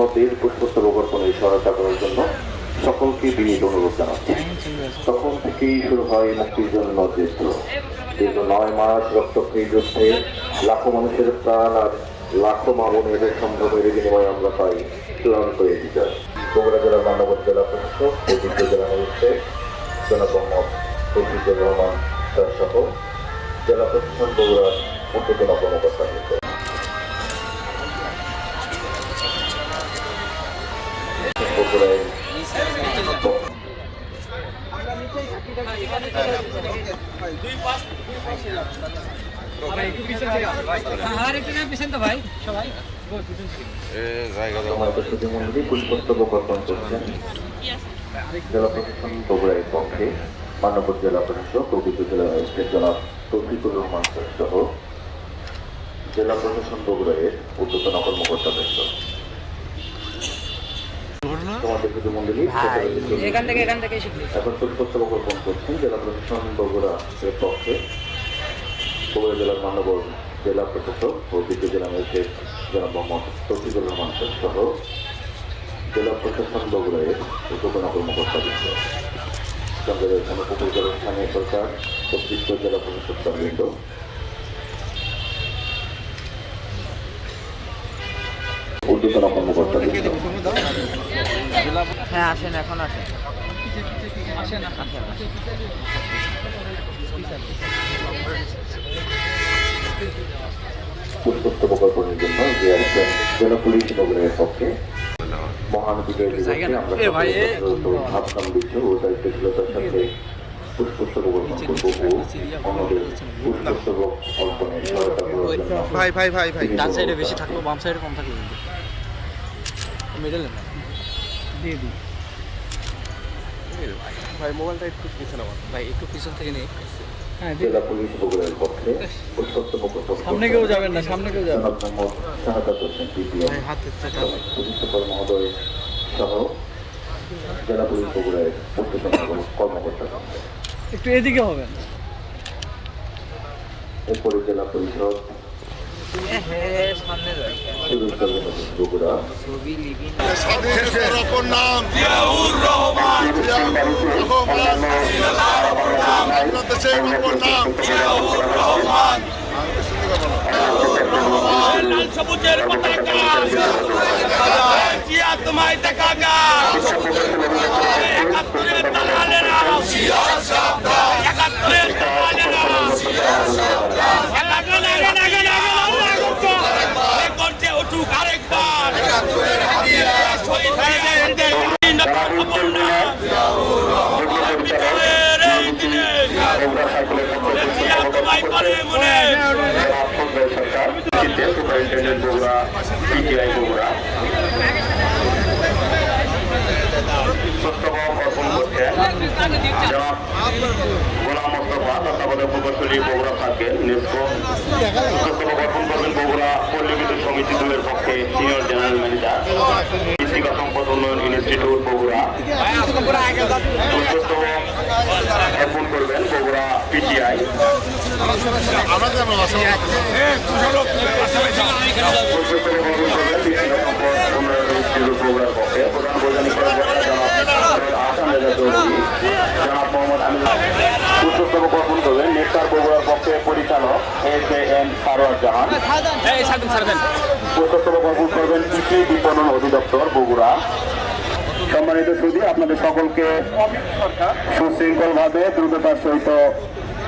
অন্যদের পুষ্পস্তবক অর্পণে সহায়তা করার জন্য সকলকে বিনীত অনুরোধ জানাচ্ছি। তখন থেকেই শুরু হয় মুক্তির জন্য যুদ্ধ। দীর্ঘ নয় মাস রক্তক্ষয়ী যুদ্ধে লাখো মানুষের প্রাণ আর লাখো মা বোনের সম্ভ্রমের বিনিময়ে আমরা পাই চূড়ান্ত এই বিজয়। বগুড়া জেলার মানবত জেলা প্রশাসক ঐতিহ্য জেলা ম্যাজিস্ট্রেট জনাব তৌফিকুর রহমান স্যার সহ জেলা প্রশাসন বগুড়ার ঊর্ধ্বতন কর্মকর্তা। পুষ্পস্তবক অর্পণ করছেন জেলা প্রশাসন বগুড়ার পক্ষে মানবত জেলা প্রশাসক অভিজ্ঞ জেলা ম্যাজিস্ট্রেট জনাব তৌফিকুর রহমান সহ জেলা প্রশাসন বগুড়ার ঊর্ধ্বতন কর্মকর্তা বৃন্দ এখান থেকে এখান থেকে এখন পুষ্পস্তবক অর্পণ করছেন জেলা প্রশাসন বগুড়া এর পক্ষে বগুড়া জেলার মানবর জেলা প্রশাসক ও দ্বিতীয় জেলা ম্যাজিস্ট্রেট জনাব মোহাম্মদ তৌফিকুর রহমান সহ জেলা প্রশাসন বগুড়ায় ঊর্ধ্বতন কর্মকর্তা হ্যাঁ আসেন এখন আসেন। আসেন আসেন। পুষ্পস্তবক জন্য যে আসছেন জেলা পুলিশ বগুড়ার পক্ষে মহান বিজয় দিবসে আমরা ভাবসাম দিচ্ছ ও দায়িত্বশীলতার সাথে পুষ্পস্তবক অর্পণ করব ও অন্যদের পুষ্পস্তবক অর্পণে সহায়তা করার জন্য ভাই ভাই ভাই ভাই ডান সাইডে বেশি থাকল বাম সাইডে কম থাকল মিডল না? দিয়ে দিই। ভাই মোবাইলটা একটু পিছনে আমার ভাই একটু পিছন থেকে নিয়ে হ্যাঁ জেলা পুলিশ বগুড়ার পক্ষে সামনে কেউ যাবেন না সামনে কেউ যাবেন মহোদয় সহ জেলা পুলিশ বগুড়ার ঊর্ধ্বতন কর্মকর্তা একটু এদিকে হবেন। এরপরে জেলা পরিষদ সবুজের পতাকা তোমায় দেখা গা একাত্তরের দালালেরা একাত্তরের দালালেরা একাত্তরের দালালেরা করছে উঠুক আরেকবার শহীদ হয়ে যায় বিজয়ের এই দিনে জিয়া তোমায় করে মনে সরকার সুপারিনটেন্ডেন্ট বগুড়া পিটিআই বগুড়া পুস্তক অর্পণ করছেন জনাব গোলাম মোস্তফা তত্ত্বাবধায়ক প্রকৌশলী বগুড়া সার্কেল নেস্কো অর্পণ করবেন বগুড়া পল্লী বিদ্যুৎ পক্ষে সিনিয়র জেনারেল ম্যানেজার মৃত্তিকা সম্পদ উন্নয়ন ইনস্টিটিউট বগুড়া পুস্তক অর্পণ করবেন বগুড়া পিটিআই আমরা যাব নেতার বগুড়ার পরিচালক এস এম সারোয়ার জাহান পুস্তক অর্পণ করবেন বিপণন অধিদপ্তর বগুড়া সম্মানিত সুদী আপনাদের সকলকে সুশৃঙ্খল ভাবে দ্রুততার সহিত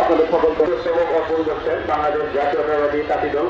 আপনাদের অর্পণ করছেন বাংলাদেশ জাতীয়তাবাদী জাতি দল